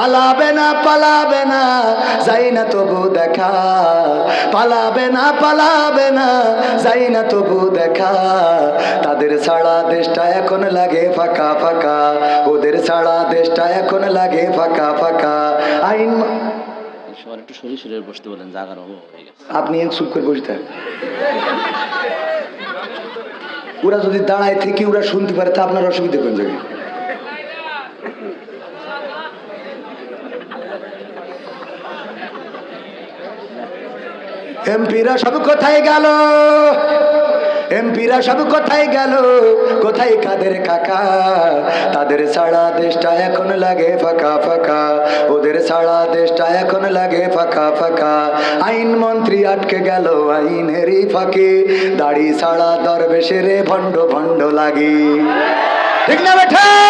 পালাবে না পালাবে না যাই না তবু দেখা। পালাবে না পালাবে না যাই না তবু দেখা। তাদের ছাড়া দেশটা এখন লাগে ফাঁকা ফাঁকা। ওদের ছাড়া দেশটা এখন লাগে ফাঁকা ফাঁকা। আইন মা- সবার একটু শরীর শরীরে বসতে বলেন জাগার অভাব হয়ে গেছে। আপনি চুপ করে বসে থাকেন। ওরা যদি দাঁড়ায় থেকে ওরা শুনতে পারে তা আপনার অসুবিধা কোন জায়গায়? এমপিরা সব কোথায় গেল? এমপিরা সব কোথায় গেল? কোথায় কাদের কাকা? তাদের ছাড়া দেশটা এখন লাগে ফাঁকা ফাঁকা। ওদের ছাড়া দেশটা এখন লাগে ফাঁকা ফাঁকা। আইন মন্ত্রী আটকে গেল আইনেরই ফাঁকে। দাড়ি ছাড়া দরবেশের ভণ্ড ভণ্ড লাগে। ঠিক না বেঠা?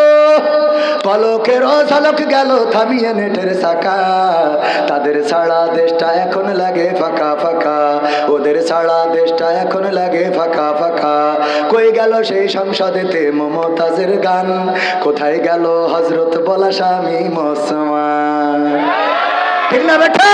পলকের ঝলক গেল থামিয়ে নেটের শাখা। তাদের ছাড়া দেশটা এখন লাগে ফাঁকা ফাঁকা। ওদের ছাড়া দেশটা এখন লাগে ফাঁকা ফাঁকা। কই গেল সেই সংসদেতে মমতাজের গান? কোথায় গেল হজরত বলা স্বামী মসমান? ঠিক না বেঠে?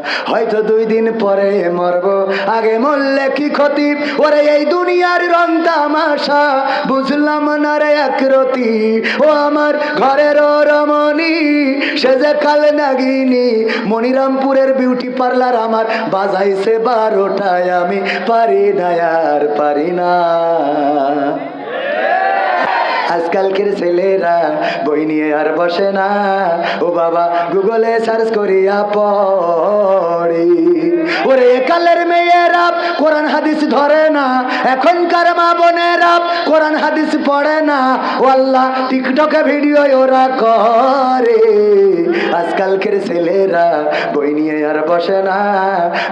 হয়তো দুই দিন পরে মরব। আগে মরলে কি ক্ষতি? ওরে, এই দুনিয়ার রং তামাশা, বুঝলাম না রে একরতি ও আমার ঘরের রমণী, সে যে কাল নাগিনী। মনিরামপুরের বিউটি পার্লার আমার বাজাইছে বারোটায়, আমি পারি না, আর পারি না। আজকালকের ছেলেরা বই নিয়ে আর বসে না। ও বাবা, গুগলে সার্চ করিয়া পড়ি। ওরে কালের মেয়েরা, কোরআন হাদিস ধরে না। এখনকার মা বোনেরা, কোরআন হাদিস পড়ে না। ও আল্লাহ, টিকটকে ভিডিও ওরা করে। আজকালকের ছেলেরা বই নিয়ে আর বসে না।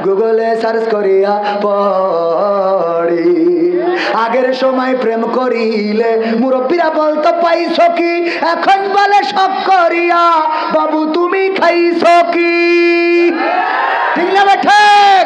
গুগলে সার্চ করিয়া পড়ি। আগের সময় প্রেম করিলে মুরব্বীরা বলতো, পাইছ কি? এখন বলে সব করিয়া। বাবু, তুমি খাইছ কি? ঠিক না ঠিক?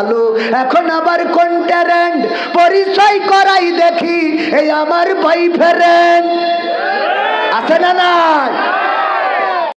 চালু এখন আবার কোন ট্যারেন্ট পরিচয় করাই দেখি, এই আমার ভাই ফেরেন আছে না নাই?